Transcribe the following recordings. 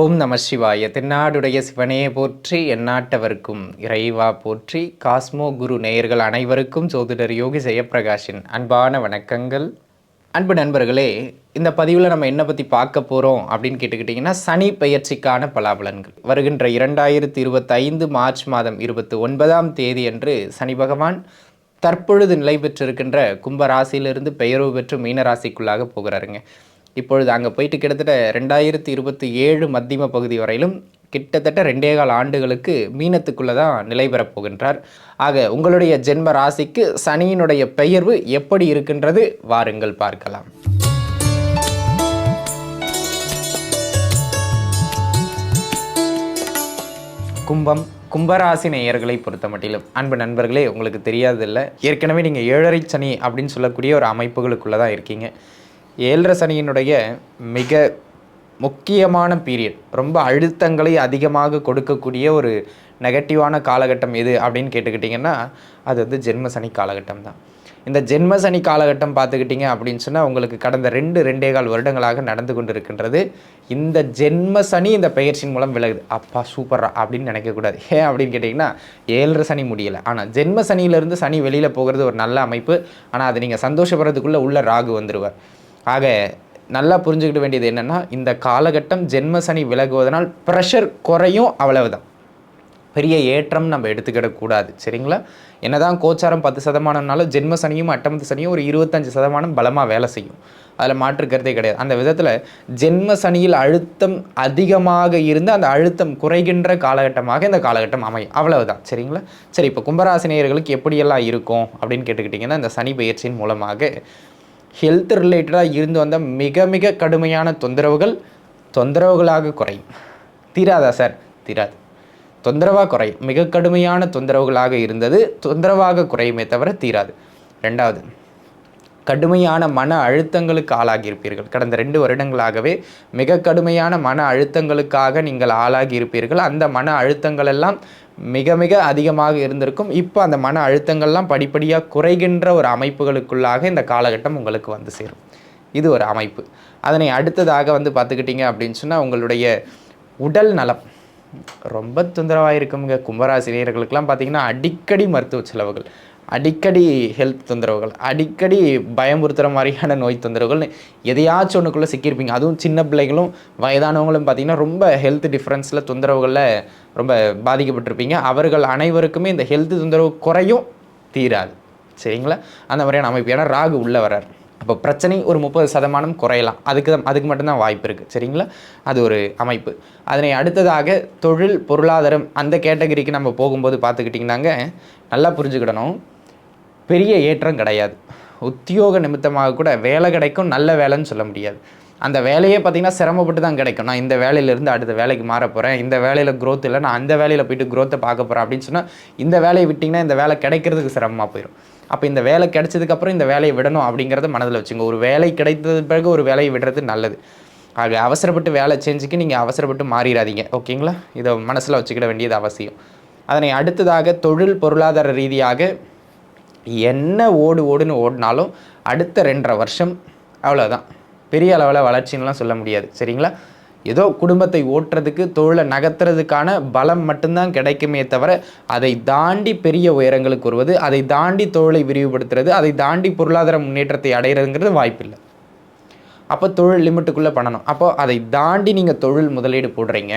ஓம் நம சிவாய. தென்னாடுடைய சிவனையே போற்றி எந்நாட்டவர்க்கும் இறைவா போற்றி. காஸ்மோ குரு நேயர்கள் அனைவருக்கும் ஜோதிடர் யோகி ஜெயப்பிரகாஷின் அன்பான வணக்கங்கள். அன்பு நண்பர்களே இந்த பதிவில் நம்ம என்ன பற்றி பார்க்க போகிறோம் அப்படின்னு கேட்டுக்கிட்டிங்கன்னா சனி பெயர்ச்சிக்கான பலாபலன்கள். வருகின்ற இரண்டாயிரத்தி இருபத்தைந்து மார்ச் மாதம் இருபத்தி ஒன்பதாம் தேதி அன்று சனி பகவான் தற்பொழுது நிலை பெற்றிருக்கின்ற கும்ப ராசியிலிருந்து பெயர்வு பெற்று மீனராசிக்குள்ளாக போகிறாருங்க. இப்பொழுது அங்கே போயிட்டு கிட்டத்தட்ட ரெண்டாயிரத்தி இருபத்தி ஏழு மத்தியம பகுதி வரையிலும் கிட்டத்தட்ட ரெண்டே கால் ஆண்டுகளுக்கு மீனத்துக்குள்ளே தான் நிலை பெறப் போகின்றார். ஆக உங்களுடைய ஜென்ம ராசிக்கு சனியினுடைய பெயர்வு எப்படி இருக்கின்றது வாருங்கள் பார்க்கலாம். கும்பம் கும்பராசி நேயர்களை பொறுத்த மட்டிலும் அன்பு நண்பர்களே உங்களுக்கு தெரியாதில்ல ஏற்கனவே நீங்கள் ஏழரை சனி அப்படின்னு சொல்லக்கூடிய ஒரு அமைப்புகளுக்குள்ளே தான் இருக்கீங்க. ஏழரை சனியினுடைய மிக முக்கியமான பீரியட் ரொம்ப அழுத்தங்களை அதிகமாக கொடுக்கக்கூடிய ஒரு நெகட்டிவான காலகட்டம் எது அப்படின்னு கேட்டுக்கிட்டிங்கன்னா அது வந்து ஜென்ம சனி காலகட்டம் தான். இந்த ஜென்ம சனி காலகட்டம் பார்த்துக்கிட்டிங்க அப்படின்னு சொன்னால் உங்களுக்கு கடந்த ரெண்டு ரெண்டே கால் வருடங்களாக நடந்து கொண்டு இருக்கின்றது இந்த ஜென்ம சனி இந்த பெயர்ச்சியின் மூலம் விலகுது. அப்பா சூப்பரா அப்படின்னு நினைக்கக்கூடாது ஏன் அப்படின்னு கேட்டிங்கன்னா ஏழரை சனி முடியலை. ஆனால் ஜென்ம சனியிலேருந்து சனி வெளியில் போகிறது ஒரு நல்ல அமைப்பு. ஆனால் அது நீங்கள் சந்தோஷப்படுறதுக்குள்ளே உள்ள ராகு வந்துடுவார் ஆக நல்லா புரிஞ்சுக்கிட வேண்டியது என்னென்னா இந்த காலகட்டம் ஜென்ம சனி விலகுவதனால் ப்ரெஷர் குறையும் அவ்வளவுதான். பெரிய ஏற்றம் நம்ம எடுத்துக்கிடக்கூடாது சரிங்களா? என்னதான் கோச்சாரம் பத்து சதமானம்னாலும் ஜென்ம சனியும் அட்டமத்து சனியும் ஒரு இருபத்தஞ்சு சதமானம் பலமாக வேலை செய்யும். அதில் மாற்றுக்கிறதே கிடையாது. அந்த விதத்தில் ஜென்ம சனியில் அழுத்தம் அதிகமாக இருந்து அந்த அழுத்தம் குறைகின்ற காலகட்டமாக இந்த காலகட்டம் அமையும். அவ்வளவுதான் சரிங்களா? சரி இப்போ கும்பராசினியர்களுக்கு எப்படியெல்லாம் இருக்கும் அப்படின்னு கேட்டுக்கிட்டிங்கன்னா இந்த சனி பயிற்சியின் மூலமாக ஹெல்த் ரிலேட்டடாக இருந்து வந்த மிக மிக கடுமையான தொந்தரவுகள் தொந்தரவுகளாக குறையும். தீராதா சார் தீராது. தொந்தரவாக குறையும் மிக கடுமையான தொந்தரவுகளாக இருந்தது தொந்தரவாக குறையுமே தவிர தீராது. ரெண்டாவது கடுமையான மன அழுத்தங்களுக்கு ஆளாகியிருப்பீர்கள். கடந்த ரெண்டு வருடங்களாகவே மிக கடுமையான மன அழுத்தங்களுக்காக நீங்கள் ஆளாகி இருப்பீர்கள் அந்த மன அழுத்தங்கள் எல்லாம் மிக மிக அதிகமாக இருந்திருக்கும். இப்போ அந்த மன அழுத்தங்கள்லாம் படிப்படியாக குறைகின்ற ஒரு அமைப்புகளுக்குள்ளாக இந்த காலகட்டம் உங்களுக்கு வந்து சேரும். இது ஒரு அமைப்பு. அதனை அடுத்ததாக வந்து பார்த்துக்கிட்டிங்க அப்படின்னு சொன்னால் உங்களுடைய உடல் நலம். ரொம்ப தொந்தரவாக இருக்குங்க கும்பராசினியர்களுக்கெல்லாம் பார்த்தீங்கன்னா அடிக்கடி மருத்துவ செலவுகள். அடிக்கடி ஹெல்த் தொந்தரவுகள் அடிக்கடி பயமுறுத்துகிற மாதிரியான நோய் தொந்தரவுகள் எதையாச்சும் ஒன்றுக்குள்ளே சிக்கியிருப்பீங்க. அதுவும் சின்ன பிள்ளைகளும் வயதானவங்களும் பார்த்தீங்கன்னா ரொம்ப ஹெல்த் டிஃப்ரென்ஸில் தொந்தரவுகளில் ரொம்ப பாதிக்கப்பட்டிருப்பீங்க. அவர்கள் அனைவருக்குமே இந்த ஹெல்த் தொந்தரவு குறையும் தீராது. சரிங்களா? அந்த மாதிரியான அமைப்பு ஏன்னா ராகு உள்ளே வரார் அப்போ பிரச்சனை ஒரு முப்பது சதமானம் குறையலாம். அதுக்கு தான் அதுக்கு மட்டும்தான் வாய்ப்பு இருக்குது சரிங்களா? அது ஒரு அமைப்பு. அதனை அடுத்ததாக தொழில் பொருளாதாரம் அந்த கேட்டகரிக்கு நம்ம போகும்போது பார்த்துக்கிட்டிங்கனாங்க நல்லா புரிஞ்சுக்கிடணும். பெரிய ஏற்றம் கிடையாது. உத்தியோக நிமித்தமாக கூட வேலை கிடைக்கும் நல்ல வேலைன்னு சொல்ல முடியாது. அந்த வேலையே பார்த்திங்கன்னா சிரமப்பட்டு தான் கிடைக்கும். நான் இந்த வேலையிலேருந்து அடுத்த வேலைக்கு மாற போகிறேன் இந்த வேலையில் க்ரோத் இல்லை நான் அந்த வேலையில் போயிட்டு க்ரோத்தை பார்க்க போகிறேன் அப்படின்னு சொன்னால் இந்த வேலையை விட்டிங்கன்னா இந்த வேலை கிடைக்கிறதுக்கு சிரமமாக போயிடும் அப்போ இந்த வேலை கிடைச்சதுக்கப்புறம் இந்த வேலையை விடணும் அப்படிங்கிறத மனதில் வச்சுங்க. ஒரு வேலை கிடைத்தது பிறகு ஒரு வேலையை விடுறது நல்லது. ஆக அவசரப்பட்டு வேலை செஞ்சுக்கு நீங்கள் அவசரப்பட்டு மாறிடாதீங்க. ஓகேங்களா? இதை மனசில் வச்சுக்கிட வேண்டியது அவசியம். அதனை அடுத்ததாக தொழில் பொருளாதார ரீதியாக என்ன ஓடு ஓடுன்னு ஓடினாலும் அடுத்த ரெண்டரை வருஷம் அவ்வளோதான் பெரிய அளவில் வளர்ச்சின்னுலாம் சொல்ல முடியாது. சரிங்களா? ஏதோ குடும்பத்தை ஓட்டுறதுக்கு தொழிலை நகர்த்துறதுக்கான பலம் மட்டும்தான் கிடைக்குமே தவிர அதை தாண்டி பெரிய உயரங்களுக்கு வருவது அதை தாண்டி தொழிலை விரிவுபடுத்துறது அதை தாண்டி பொருளாதார முன்னேற்றத்தை அடைகிறதுங்கிறது வாய்ப்பில்லை. அப்போ தொழில் லிமிட்டுக்குள்ளே பண்ணணும். அப்போ அதை தாண்டி நீங்கள் தொழில் முதலீடு போடுறீங்க.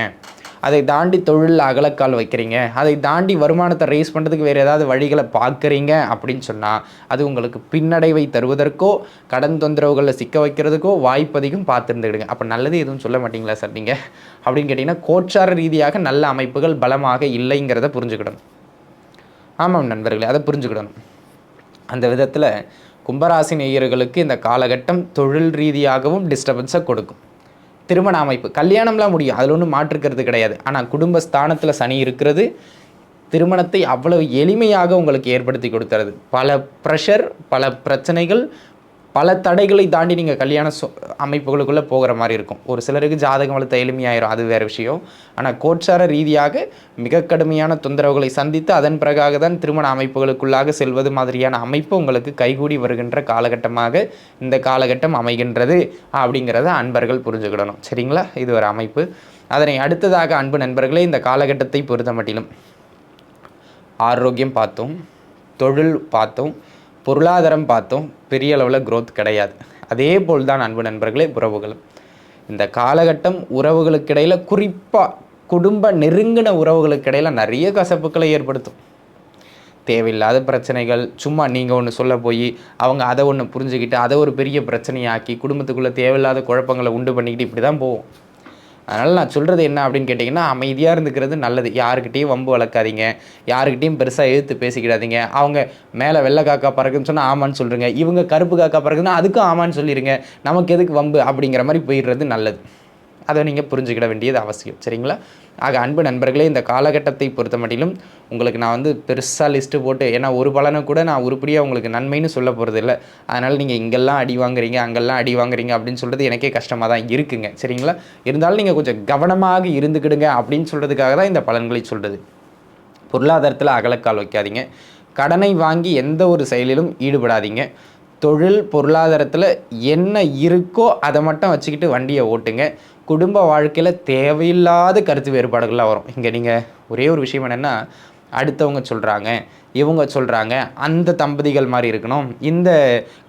அதை தாண்டி தொழில் அகலக்கால் வைக்கிறீங்க. அதை தாண்டி வருமானத்தை ரேஸ் பண்ணுறதுக்கு வேறு ஏதாவது வழிகளை பார்க்குறீங்க அப்படின்னு சொன்னால் அது உங்களுக்கு பின்னடைவை தருவதற்கோ கடன் தொந்தரவுகளில் சிக்க வைக்கிறதுக்கோ வாய்ப்பதிகம் பார்த்துருந்துக்கிடுங்க அப்போ நல்லது எதுவும் சொல்ல மாட்டீங்களா சார் நீங்கள் அப்படின்னு கேட்டிங்கன்னா கோச்சார ரீதியாக நல்ல அமைப்புகள் பலமாக இல்லைங்கிறத புரிஞ்சுக்கிடணும். ஆமாம் நண்பர்களே அதை புரிஞ்சுக்கிடணும். அந்த விதத்தில் கும்பராசி நேயர்களுக்கு இந்த காலகட்டம் தொழில் ரீதியாகவும் டிஸ்டர்பன்ஸை கொடுக்கும். திருமண அமைப்பு. கல்யாணம்லாம் முடியும். அதில் ஒன்றும் மாற்றுக்கிறது கிடையாது. ஆனால் குடும்ப ஸ்தானத்தில் சனி இருக்கிறது திருமணத்தை அவ்வளவு எளிமையாக உங்களுக்கு ஏற்படுத்தி கொடுத்துறது பல ப்ரெஷர் பல பிரச்சனைகள் பல தடைகளை தாண்டி நீங்கள் கல்யாண சொ அமைப்புகளுக்குள்ளே போகிற மாதிரி இருக்கும். ஒரு சிலருக்கு ஜாதகம் வளர்த்த எளிமையாயிரும் அது வேறு விஷயம். ஆனால் கோட்சார ரீதியாக மிக கடுமையான தொந்தரவுகளை சந்தித்து அதன் பிறகாக தான் திருமண அமைப்புகளுக்குள்ளாக செல்வது மாதிரியான அமைப்பு உங்களுக்கு கைகூடி வருகின்ற காலகட்டமாக இந்த காலகட்டம் அமைகின்றது அப்படிங்கிறத அன்பர்கள் புரிஞ்சுக்கிடணும். சரிங்களா? இது ஒரு அமைப்பு. அதனை அடுத்ததாக அன்பு நண்பர்களே இந்த காலகட்டத்தை பொறுத்த மட்டிலும் ஆரோக்கியம் பார்த்தோம் தொழில் பார்த்தோம் பொருளாதாரம் பார்த்தோம் பெரிய அளவில் க்ரோத் கிடையாது. அதே போல் தான் அன்பு நண்பர்களே உறவுகளும். இந்த காலகட்டம் உறவுகளுக்கிடையில் குறிப்பாக குடும்ப நெருங்கின உறவுகளுக்கிடையில் நிறைய கசப்புக்களை ஏற்படுத்தும். தேவையில்லாத பிரச்சனைகள் சும்மா நீங்கள் ஒன்று சொல்ல போய் அவங்க அதை ஒன்று புரிஞ்சுக்கிட்டு அதை ஒரு பெரிய பிரச்சனையாக்கி குடும்பத்துக்குள்ளே தேவையில்லாத குழப்பங்களை உண்டு பண்ணிக்கிட்டு இப்படி தான் போவோம். அதனால் நான் சொல்கிறது என்ன அப்படின்னு கேட்டிங்கன்னா அமைதியாக இருந்துக்கிறது நல்லது. யாருக்கிட்டேயும் வம்பு வளர்க்காதீங்க. யாருக்கிட்டேயும் பெருசாக எழுத்து பேசிக்கிடாதீங்க. அவங்க மேலே வெள்ளை காக்கா பறக்குன்னு சொன்னால் ஆமான்னு சொல்கிறீங்க இவங்க கருப்பு காக்கா பறக்குதுன்னா அதுக்கும் ஆமான்னு சொல்லிடுங்க நமக்கு எதுக்கு வம்பு அப்படிங்கிற மாதிரி போயிடுறது நல்லது. அதை நீங்கள் புரிஞ்சுக்கிட வேண்டியது அவசியம். சரிங்களா? ஆக அன்பு நண்பர்களே இந்த காலகட்டத்தை பொறுத்த மட்டிலும் உங்களுக்கு நான் வந்து பெருசாக லிஸ்ட்டு போட்டு ஏன்னா ஒரு பலனை கூட நான் உருப்படியாக உங்களுக்கு நன்மைன்னு சொல்ல போகிறது இல்லை அதனால் நீங்கள் இங்கெல்லாம் அடி வாங்குறீங்க அங்கெல்லாம் அடி வாங்குறீங்க அப்படின்னு சொல்கிறது எனக்கே கஷ்டமாக தான் இருக்குங்க. சரிங்களா? இருந்தாலும் நீங்கள் கொஞ்சம் கவனமாக இருந்துக்கிடுங்க அப்படின்னு சொல்கிறதுக்காக தான் இந்த பலன்களை சொல்கிறது பொருளாதாரத்தில் அகலக்கால் வைக்காதீங்க. கடனை வாங்கி எந்த ஒரு செயலிலும் ஈடுபடாதீங்க. தொழில் பொருளாதாரத்தில் என்ன இருக்கோ அதை மட்டும் வச்சுக்கிட்டு வண்டியை ஓட்டுங்க. குடும்ப வாழ்க்கையில் தேவையில்லாத கருத்து வேறுபாடுகள்லாம் வரும். இங்கே நீங்கள் ஒரே ஒரு விஷயம் என்னென்னா அடுத்தவங்க சொல்கிறாங்க இவங்க சொல்கிறாங்க அந்த தம்பதிகள் மாதிரி இருக்கணும் இந்த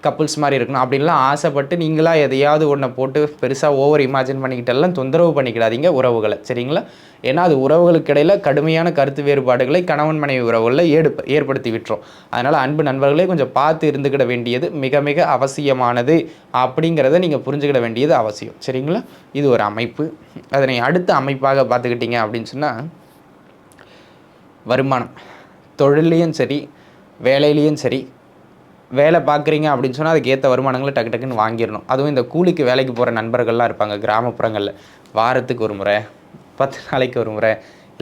கப்புள்ஸ் மாதிரி இருக்கணும் அப்படின்லாம் ஆசைப்பட்டு நீங்களாக எதையாவது ஒன்றை போட்டு பெருசாக ஓவர் இமேஜின் பண்ணிக்கிட்டெல்லாம் தொந்தரவு பண்ணிக்கிடாதீங்க உறவுகளை சரிங்களா? ஏன்னா அது உறவுகளுக்கு இடையில் கடுமையான கருத்து வேறுபாடுகளை கணவன் மனைவி உறவுகளில் ஏடு ஏற்படுத்தி விட்டுரும். அதனால் அன்பு நண்பர்களே கொஞ்சம் பார்த்து இருந்துக்கிட வேண்டியது மிக மிக அவசியமானது அப்படிங்கிறத நீங்கள் புரிஞ்சுக்கிட வேண்டியது அவசியம் சரிங்களா? இது ஒரு அமைப்பு. அதனை அடுத்த அமைப்பாக பார்த்துக்கிட்டீங்க அப்படின்னு சொன்னால் வருமானம். தொழிலையும் சரி வேலையிலையும் சரி வேலை பார்க்குறீங்க அப்படின்னு சொன்னால் அதுக்கு ஏற்ற வருமானங்களை டக்கு டக்குன்னு வாங்கிடணும். அதுவும் இந்த கூலிக்கு வேலைக்கு போகிற நண்பர்கள்லாம் இருப்பாங்க கிராமப்புறங்களில். வாரத்துக்கு ஒரு முறை பத்து நாளைக்கு ஒரு முறை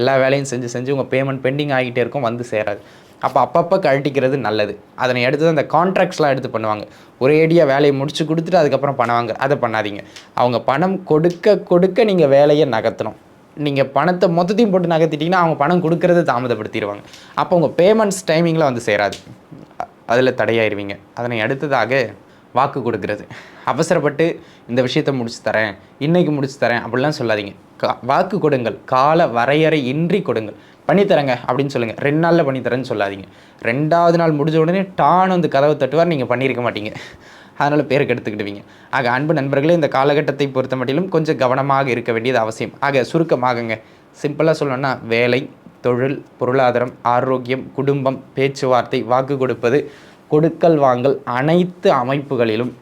எல்லா வேலையும் செஞ்சு செஞ்சு உங்கள் பேமெண்ட் பெண்டிங் ஆகிட்டே இருக்கும் வந்து சேராது. அப்போ அப்பப்போ கழட்டிக்கிறது நல்லது. அதனை எடுத்து அந்த கான்ட்ராக்ட்ஸ்லாம் எடுத்து பண்ணுவாங்க. ஒரே ஏடியாக வேலையை முடிச்சு கொடுத்துட்டு அதுக்கப்புறம் பணம் வாங்க அதை பண்ணாதீங்க. அவங்க பணம் கொடுக்க கொடுக்க நீங்கள் வேலையை நகர்த்தணும். நீங்கள் பணத்தை மொத்தத்தையும் போட்டு நகர்த்திட்டிங்கன்னா அவங்க பணம் கொடுக்கறத தாமதப்படுத்திடுவாங்க. அப்போ உங்கள் பேமெண்ட்ஸ் டைமிங்கில் வந்து சேராது. அதில் தடையாயிருவீங்க. அதனை அடுத்ததாக வாக்கு கொடுக்கறது. அவசரப்பட்டு இந்த விஷயத்தை முடிச்சு தரேன் இன்றைக்கு முடிச்சு தரேன் அப்படிலாம் சொல்லாதீங்க. கா வாக்கு கொடுங்கள். கால வரையறை இன்றி கொடுங்கள். பண்ணித்தரேங்க அப்படின்னு சொல்லுங்கள் ரெண்டு நாளில் பண்ணித்தரேன்னு சொல்லாதீங்க. ரெண்டாவது நாள் முடிஞ்ச உடனே டான் வந்து கதவை தட்டுவார் நீங்கள் பண்ணியிருக்க மாட்டீங்க. அதனால் பேரை கெடுத்துக்கிடுவீங்க. ஆக அன்பு நண்பர்களே இந்த காலகட்டத்தை பொறுத்த மட்டிலும் கொஞ்சம் கவனமாக இருக்க வேண்டியது அவசியம். ஆக சுருக்கமாகுங்க. சிம்பிளாக சொல்லணும்னா வேலை தொழில் பொருளாதாரம் ஆரோக்கியம் குடும்பம் பேச்சுவார்த்தை வாக்கு கொடுப்பது கொடுக்கல் வாங்கல் அனைத்து அமைப்புகளிலும்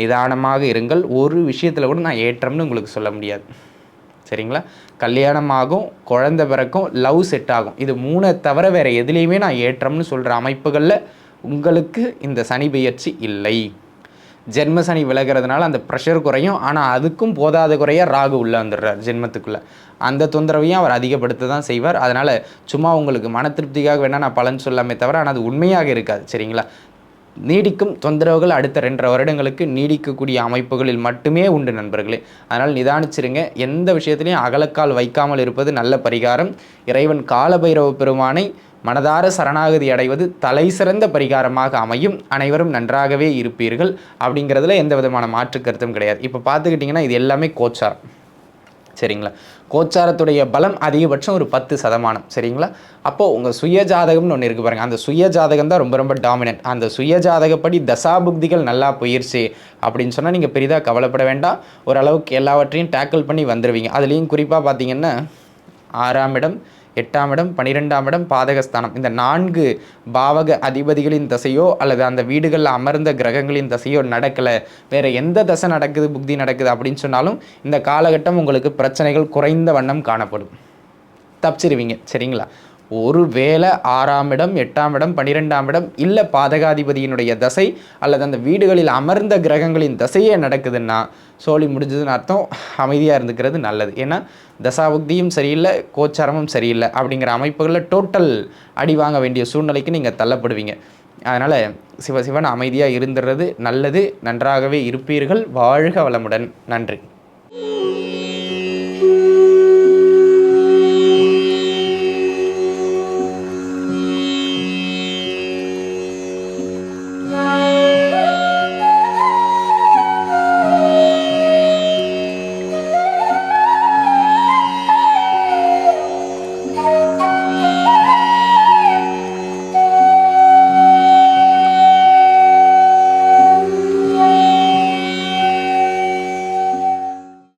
நிதானமாக இருங்கள். ஒரு விஷயத்தில் கூட நான் ஏற்றம்னு உங்களுக்கு சொல்ல முடியாது. சரிங்களா? கல்யாணம் ஆகும் குழந்தை பிறக்கும் லவ் செட் ஆகும் இது மூணை தவிர வேறு எதுலேயுமே நான் ஏற்றம்னு சொல்கிற அமைப்புகளில் உங்களுக்கு இந்த சனி பெயர்ச்சி இல்லை. ஜென்மசனி விலகிறதுனால அந்த ப்ரெஷர் குறையும். ஆனால் அதுக்கும் போதாத குறைய ராகு உள்ளே வந்துடுறார் ஜென்மத்துக்குள்ளே. அந்த தொந்தரவையும் அவர் அதிகப்படுத்த தான் செய்வார். அதனால் சும்மா உங்களுக்கு மன திருப்திக்காக வேணால் நான் பலன் சொல்லாமே தவிர ஆனால் அது உண்மையாக இருக்காது. சரிங்களா? நீடிக்கும் தொந்தரவுகள் அடுத்த ரெண்டரை வருடங்களுக்கு நீடிக்கக்கூடிய அமைப்புகளில் மட்டுமே உண்டு நண்பர்களே. அதனால் நிதானிச்சிருங்க. எந்த விஷயத்திலையும் அகலக்கால் வைக்காமல் இருப்பது நல்ல பரிகாரம். இறைவன் காலபைரவ பெருமானை மனதார சரணாகதி அடைவது தலை சிறந்த பரிகாரமாக அமையும். அனைவரும் நன்றாகவே இருப்பீர்கள். அப்படிங்கிறதுல எந்த விதமான மாற்று கருத்தும் கிடையாது. இப்போ பார்த்துக்கிட்டிங்கன்னா இது எல்லாமே கோச்சாரம். சரிங்களா? கோச்சாரத்துடைய பலம் அதிகபட்சம் ஒரு பத்து சதமானம். சரிங்களா? அப்போது உங்கள் சுய ஜாதகம்னு ஒன்று இருக்குது பாருங்கள் அந்த சுய ஜாதகம் தான் ரொம்ப ரொம்ப டாமினன்ட் அந்த சுய ஜாதகப்படி தசாபுக்திகள் நல்லா போயிடுச்சு அப்படின்னு சொன்னால் நீங்கள் பெரிதாக கவலைப்பட வேண்டாம். ஓரளவுக்கு எல்லாவற்றையும் டேக்கிள் பண்ணி வந்துடுவீங்க அதுலேயும் குறிப்பாக பார்த்தீங்கன்னா ஆறாம் இடம் எட்டாம் இடம் பன்னிரெண்டாம் இடம் பாதகஸ்தானம். இந்த நான்கு பாவக அதிபதிகளின் தசையோ அல்லது அந்த வீடுகளில் அமர்ந்த கிரகங்களின் தசையோ நடக்கலை. வேறு எந்த தசை நடக்குது புக்தி நடக்குது அப்படின்னு சொன்னாலும் இந்த காலகட்டம் உங்களுக்கு பிரச்சனைகள் குறைந்த வண்ணம் காணப்படும். தப்பிச்சிருவீங்க சரிங்களா? ஒரு வேளை ஆறாம் இடம் எட்டாம் இடம் பன்னிரெண்டாம் இடம் இல்லை பாதகாதிபதியினுடைய தசை அல்லது அந்த வீடுகளில் அமர்ந்த கிரகங்களின் தசையே நடக்குதுன்னா சோழி முடிஞ்சதுன்னு அர்த்தம் அமைதியாக இருந்துக்கிறது நல்லது. ஏன்னா தசாபுக்தியும் சரியில்லை கோச்சாரமும் சரியில்லை அப்படிங்கிற அமைப்புகளில் டோட்டல் அடி வாங்க வேண்டிய சூழ்நிலைக்கு நீங்கள் தள்ளப்படுவீங்க. அதனால் சிவ சிவன் அமைதியாக இருந்துடுறது நல்லது. நன்றாகவே இருப்பீர்கள். வாழ்க வளமுடன். நன்றி.